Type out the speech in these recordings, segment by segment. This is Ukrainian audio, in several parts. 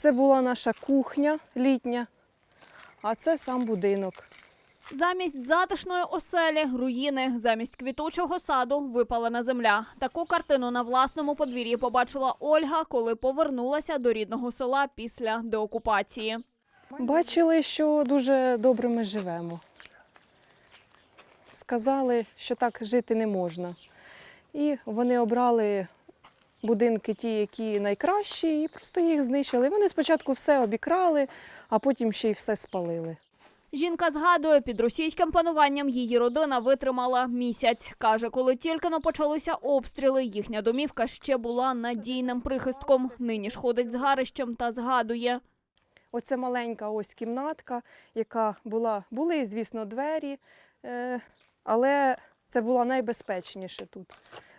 Це була наша кухня літня, а це сам будинок. Замість затишної оселі руїни, замість квітучого саду випалена земля. Таку картину на власному подвір'ї побачила Ольга, коли повернулася до рідного села після деокупації. Бачили, що дуже добре ми живемо. Сказали, що так жити не можна. І вони обрали будинки, ті, які найкращі, і просто їх знищили. Вони спочатку все обікрали, а потім ще й все спалили. Жінка згадує, під російським пануванням її родина витримала місяць. Каже, коли тільки но почалися обстріли, їхня домівка ще була надійним прихистком. Нині ж ходить з гарищем та згадує. Оце маленька ось кімнатка, яка була, були, звісно, двері, е, але це було найбезпечніше тут.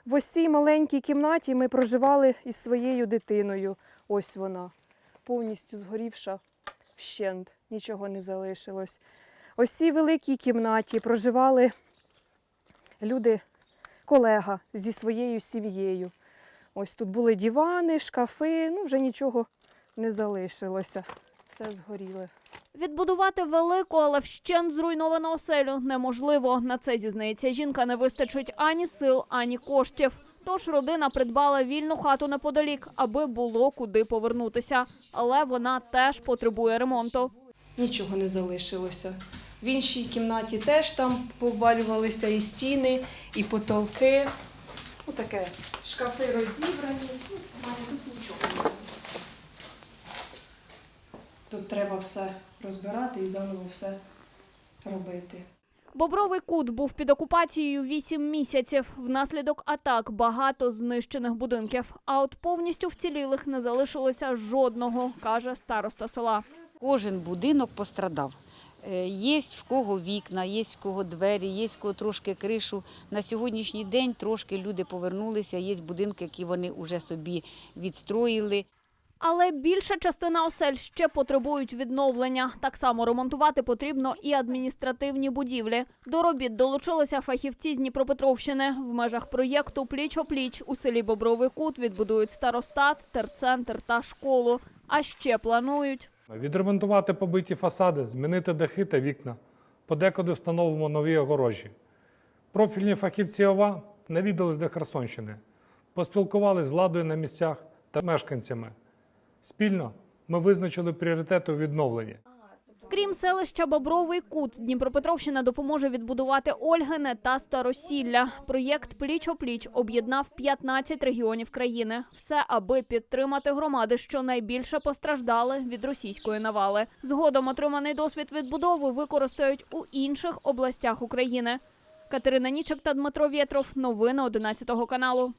В ось цій маленькій кімнаті ми проживали із своєю дитиною. Ось вона, повністю згорівша вщент, нічого не залишилось. Ось цій великій кімнаті проживали люди, колега зі своєю сім'єю. Ось тут були дивани, шкафи, ну вже нічого не залишилося. Все згоріле. Відбудувати велику, але вщент зруйновану оселю неможливо. На це зізнається жінка. Не вистачить ані сил, ані коштів. Тож родина придбала вільну хату неподалік, аби було куди повернутися. Але вона теж потребує ремонту. Нічого не залишилося. В іншій кімнаті теж там повалювалися і стіни, і потолки. Отаке. Шкафи розібрані. Ну, мене тут нічого немає. Тут треба все розбирати і заново все робити. Бобровий кут був під окупацією вісім місяців. Внаслідок атак багато знищених будинків. А от повністю вцілілих не залишилося жодного, каже староста села. Кожен будинок пострадав. Е, Є в кого вікна, є в кого двері, є в кого трошки кришу. На сьогоднішній день трошки люди повернулися, є будинки, які вони вже собі відстроїли. Але більша частина осель ще потребують відновлення. Так само ремонтувати потрібно і адміністративні будівлі. До робіт долучилися фахівці з Дніпропетровщини. В межах проєкту Пліч-опліч у селі Бобровий Кут відбудують старостат, терцентр та школу. А ще планують Відремонтувати побиті фасади, змінити дахи та вікна. Подекуди встановимо нові огорожі. Профільні фахівці ОВА навідались до Херсонщини, поспілкувались з владою на місцях та мешканцями. Спільно ми визначили пріоритети у відновленні. Крім селища Бобровий Кут, Дніпропетровщина допоможе відбудувати Ольгине та Старосілля. Проєкт Пліч-опліч об'єднав 15 регіонів країни. Все, аби підтримати громади, що найбільше постраждали від російської навали. Згодом отриманий досвід відбудови використають у інших областях України. Катерина Нічик та Дмитро Вєтров. Новини 11 каналу.